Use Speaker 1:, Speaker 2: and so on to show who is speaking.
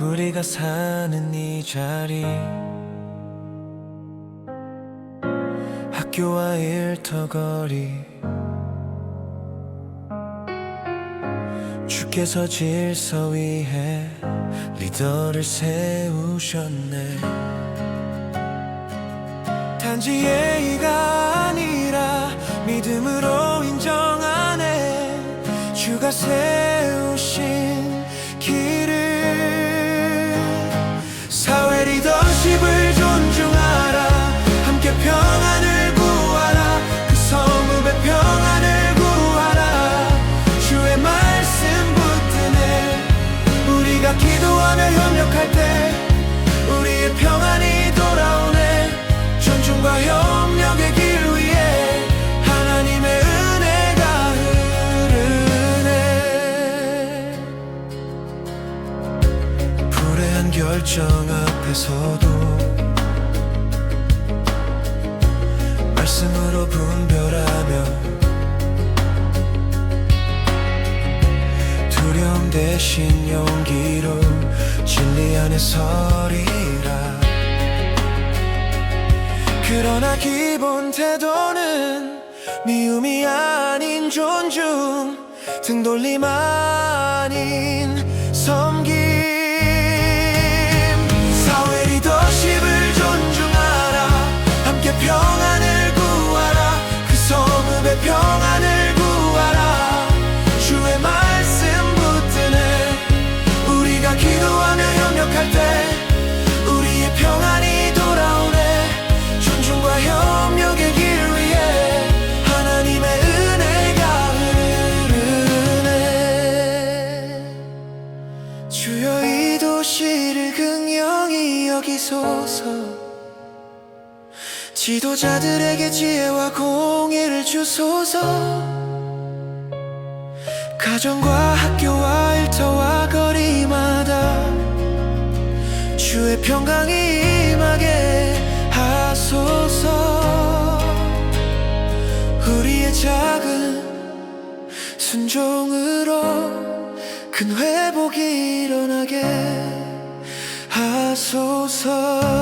Speaker 1: 우리가 사는 이 자리. 학교와 일터거리. 주께서 질서 위에 리더를 세우셨네. 단지 예의가 아니라 믿음으로 인정하네. 주가 세 불의한 결정 앞에서도 말씀으로 분별하며 두려움 대신 용기로 진리 안에 서리라. 그러나 기본 태도는 미움이 아닌 존중 등 돌림 아 시를 긍휼히 여기소서. 지도자들에게 지혜와 공의를 주소서. 가정과 학교와 일터와 거리마다 주의 평강이 임하게 하소서. 우리의 작은 순종으로 큰 회복이 일어나게 하소서